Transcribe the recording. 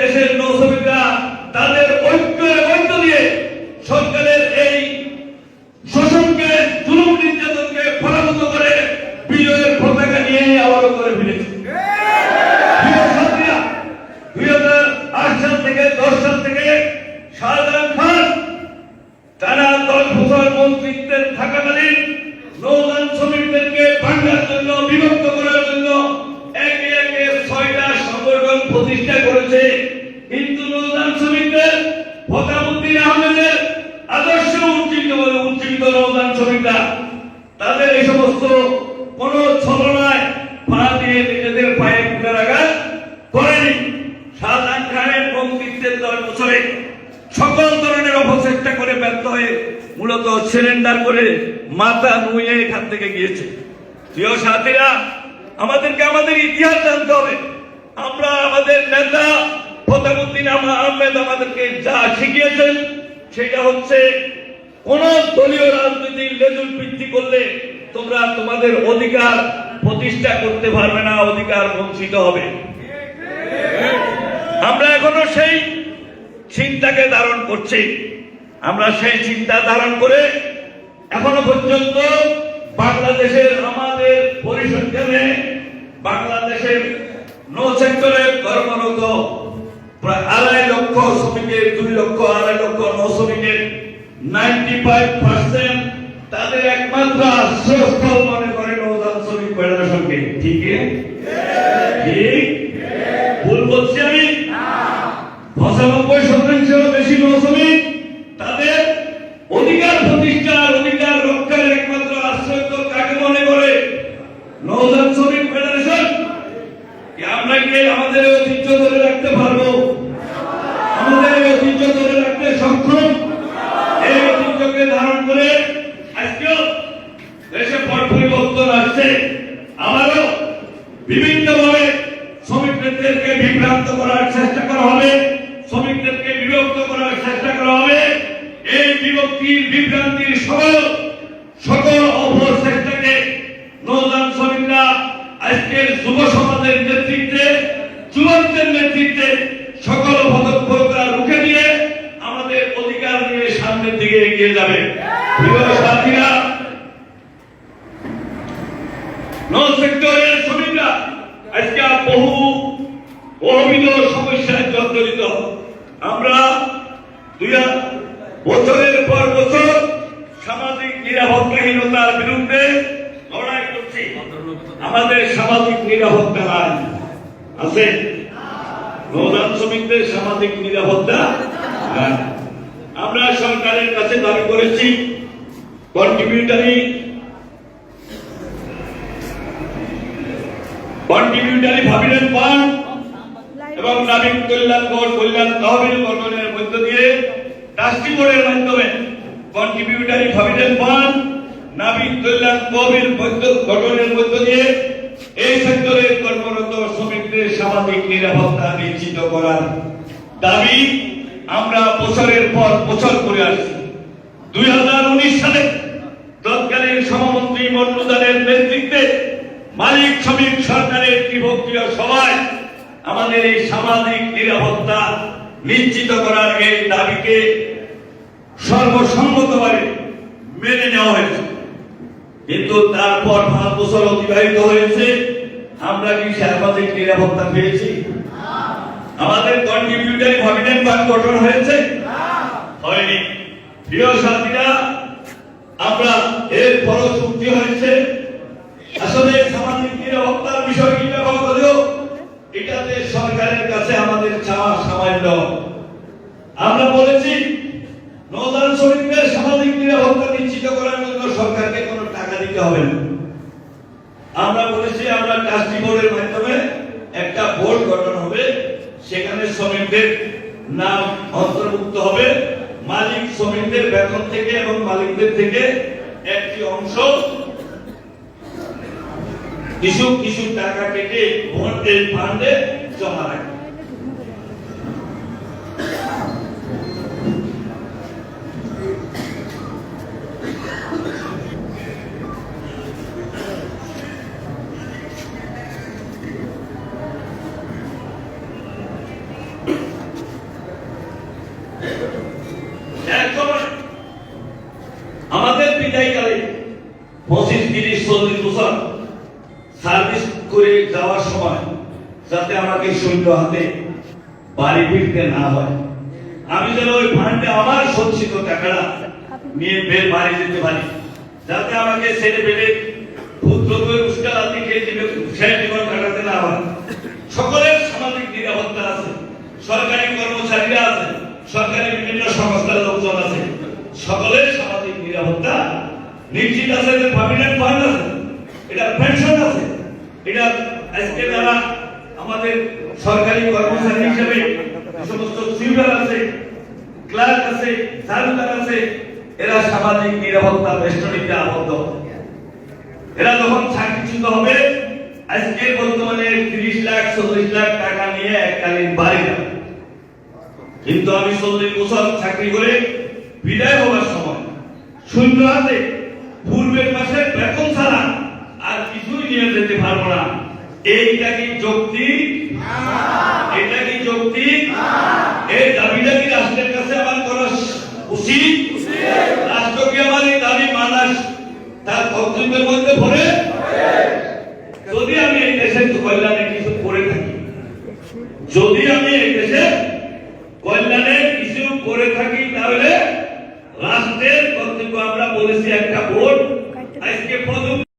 দেশের নৌশ্রমিকরা তাদের ঐক্যের মধ্য দিয়ে সরকারের এই শোষণকে, জুলুম নির্যাতনকে পরাভূত করে বিজয়ের পতাকা নিয়ে আবারও করে জন্য একে একে ছয়টা প্রতিষ্ঠা করেছে। ফতাবুদ্দিন আহমেদের আদর্শ উজ্জীবিত উজ্জীবিত নৌযান শ্রমিকরা, তাদের এই সমস্ত কোন ছলনায় পা দিয়ে নিজেদের পায়ে কুটারাঘাত করেনি শাহজাহান খানের মন্ত্রিত্বের দশ বছরে সকল ধরনের অপচেষ্টা করে ব্যর্থ হয়ে মূলত সিলিন্ডার করে মাথা নুয়ে এখান থেকে গিয়েছে। প্রিয় সাথীরা, আমাদেরকে আমাদের ইতিহাস জানতে হবে। আমরা আমাদের নেতা ফতাবুদ্দিন আহমদ আমাদেরকে যা শিখিয়েছেন, সেটা হচ্ছে কোন দলীয় রাজনীতির বৃদ্ধি করলে তোমরা তোমাদের অধিকার প্রতিষ্ঠা করতে পারবে না, অধিকার বঞ্চিত হবে। আমরা এখনও সেই চিন্তাকে ধারণ করছি। আমরা সেই চিন্তা ধারণ করে এখনও পর্যন্ত বাংলাদেশের আমাদের পরিসংখ্যানে বাংলাদেশের নৌ সেক্টরে কর্মরত প্রায় আড়াই লক্ষ শ্রমিকের, দুই লক্ষ, আড়াই লক্ষ নৌ শ্রমিকের নাইনটি ফাইভ পার্সেন্ট তাদের একমাত্র আশ্রয়স্থল মনে করে নৌযান শ্রমিক ফেডারেশনকে। ঠিক ঠিক? ভুল বলছি আমি? পঁচানব্বই শতাংশ বেশি নৌশ্রমিক তাদের অধিকার প্রতিষ্ঠার, অধিকার রক্ষার একমাত্র আশ্রয় তো কাকে মনে করে? নৌযান শ্রমিক ফেডারেশন। আমরা কি আমাদের ঐতিহ্য ধরে রাখতে পারব আমাদের এই ঐতিহ্য ধরে রাখতে সক্ষম এই ঐতিহ্যকে ধারণ করে আজকেও দেশে পট পরিবর্তন আসছে আবারও বিভিন্নভাবে শ্রমিকদেরকে বিভ্রান্ত করার চেষ্টা করা হবে, শ্রমিকদেরকে বিভক্ত করার চেষ্টা করা হবে। এই বিভক্তির, বিভ্রান্তির সকল সকল অপচেষ্টাকে নৌযান শ্রমিকরা আজকের যুব সমাজের নেতৃত্বে, যুবকদের নেতৃত্বে সকল পদক্ষেপরা রুখে দিয়ে আমাদের অধিকার নিয়ে সামনের দিকে এগিয়ে যাবে। প্রিয় সাথীরা, নৌ সেক্টরের শ্রমিকরা আজকে বহু বহুবিধ সমস্যায় জর্জরিত। আমরা দুই হাজার বছরের পর বছর সামাজিক নিরাপত্তাহীনতার বিরুদ্ধে লড়াই করছি। আমাদের সামাজিক নিরাপত্তা নাই আছে। নৌযান শ্রমিকদের সামাজিক নিরাপত্তা। আমরা সরকারের কাছে দাবি করেছি কন্ট্রিবিউটারি কন্ট্রিবিউটারি ভাবিলেন পান এবং নাবিক কল্যাণ বোর্ড কল্যাণ তহবিল গঠনের মধ্য দিয়ে ট্রাস্টি বোর্ডের মাধ্যমে কন্ট্রিবিউটারি ভাবিলেন পান নাবিক কল্যাণ তহবিল গঠনের মধ্য দিয়ে এই সেক্টরে কর্মরত শ্রমিকদের সামাজিক নিরাপত্তা নিশ্চিত করার দাবি আমরা বছরের পর বছর করে আসছি। দুই হাজার উনিশ সালে তৎকালীন সমমন্ত্রী মন্ডুদানের নেতৃত্বে মালিক শ্রমিক সরকারের ত্রিভক্তীয় সবাই আমাদের এই সামাজিক নিরাপত্তা নিশ্চিত করার এই দাবিকে সর্বসম্মতভাবে মেনে নেওয়া হয়েছে। কিন্তু তারপর পাঁচ বছর অতিবাহিত হয়েছে। আমরা কি সামাজিক নিরাপত্তা পেয়েছি? আমাদের কন্ট্রিবিউটারি প্রভিডেন্ট ফান্ড গঠন হয়েছে? হয়নি। প্রিয় সাথীরা, আমরা এর ফলশ্রুতি হয়েছে আসলে সামাজিক নিরাপত্তার বিষয়টি ব্যবহার হলেও এটাতে সরকারের কাছে আমাদের চাওয়া সামান্য আমরা বলেছি নৌযান শ্রমিকদের সামাজিক নিরাপত্তা নিশ্চিত করার জন্য সরকারকে কোনো টাকা দিতে হবে না আমরা বলেছি আমরা ট্রাস্টি বোর্ডের মাধ্যমে একটা বোর্ড গঠন হবে সেখানে শ্রমিকদের নাম অন্তর্ভুক্ত হবে মালিক শ্রমিকদের বেতন থেকে এবং মালিকদের থেকে একটি অংশ। কিছু কিছু টাকা কেটে ভোটের ফান্ডে জমা রাখবে। সার্ভিস করে যাওয়ার সময় যাতে আমাকে সৈন্য হাতে বাড়ি ফিরতে না হয়। আমি যেন ওই ফান্ডে আমার সঞ্চিত টাকাটা নিয়ে বের বাড়ি যেতে পারি। যাতে আমাকে ছেড়ে পেলে করে উস্কালাতি খেয়ে জীবন কাটাতে না হয়। সকলের সামাজিক নিরাপত্তা আছে, সরকারি কর্মচারীরা আছে, সরকারি বিভিন্ন সংস্থার লোকজন আছে। সকলের সামাজিক নিরাপত্তা নিশ্চিত আছে যে আছে, এটা পেনশন আছে। এটা আজকে আমাদের সরকারি কর্মচারী হিসেবে সমস্ত সিভিল আছে ক্লার্ক আছে জারুদার আছে, এরা সামাজিক নিরাপত্তা বেষ্টনীতে আবদ্ধ। এরা যখন চাকরিচ্যুত হবে, আজকে বর্তমানে তিরিশ লাখ, চল্লিশ লাখ টাকা নিয়ে এককালীন বাড়ি যাবে। কিন্তু আমি চল্লিশ বছর চাকরি করে বিদায় হওয়ার সময় শূন্য হাতে পূর্বের মাসে বেতন ছাড়া যেতে পারব না। এইটা কি যৌক্তিক এটা কি যৌক্তিক এই দাবিটা কি রাষ্ট্রের কাছে আমার উচিত? আমার এই দাবি মানাস? তার কর্তব্যের মধ্যে পড়ে? যদি আমি এই দেশের কল্যাণে কিছু করে থাকি, যদি